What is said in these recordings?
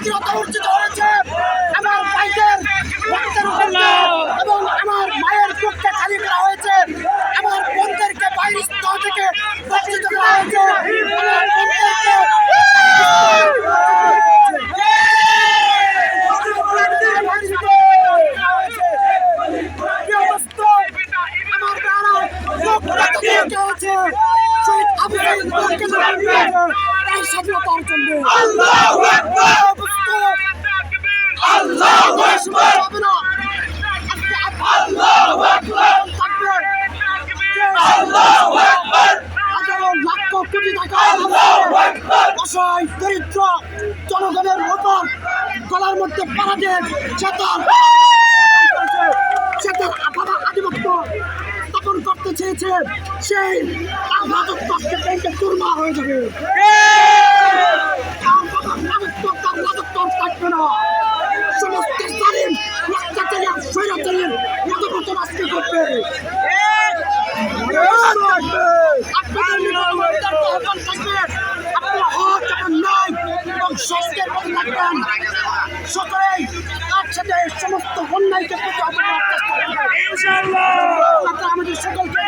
স্বাধীনতা অর্জিত হয়েছে। আমার ভাইদের রক্তের উপর এবং আমার মায়ের বুককে খালি করা হয়েছে। আমার বোনদেরকে বাইরের স্তর থেকে বঞ্চিত করা হয়েছে। আমার বোনদেরকে কোটি টাকা অসহায় দরিদ্র জনগণের ওপর গলার মধ্যে পারাদের চেতন চেতন আপামা আধিপত্য স্থাপন করতে চেয়েছে সেই তার ব্যাংকে চুরমা হয়ে যাবে। তার রাজত্ব তার রাজত্ব থাকবেন সকলেই একসাথে সমস্ত অন্যায়কে আমাদের সকলকে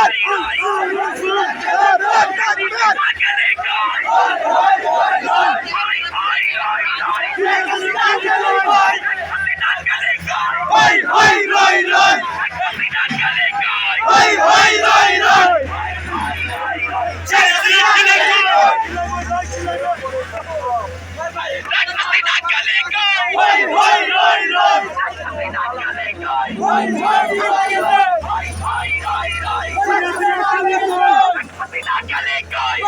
Oi, oi, oi, oi!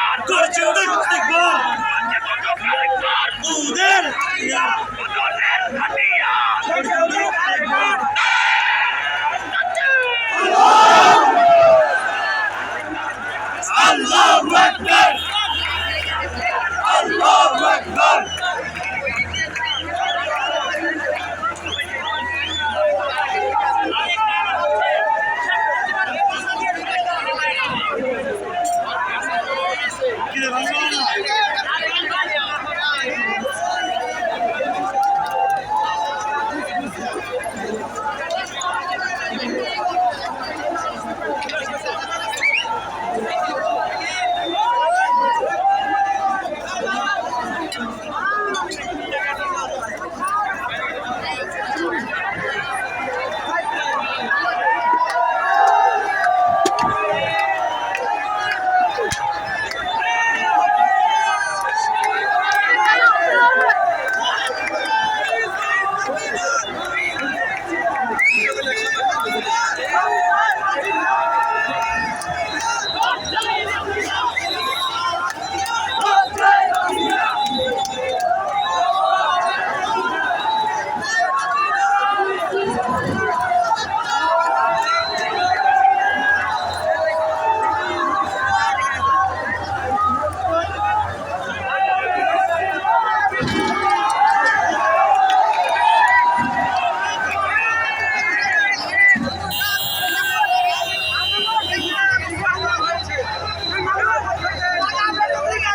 oi, oi, oi! Oi,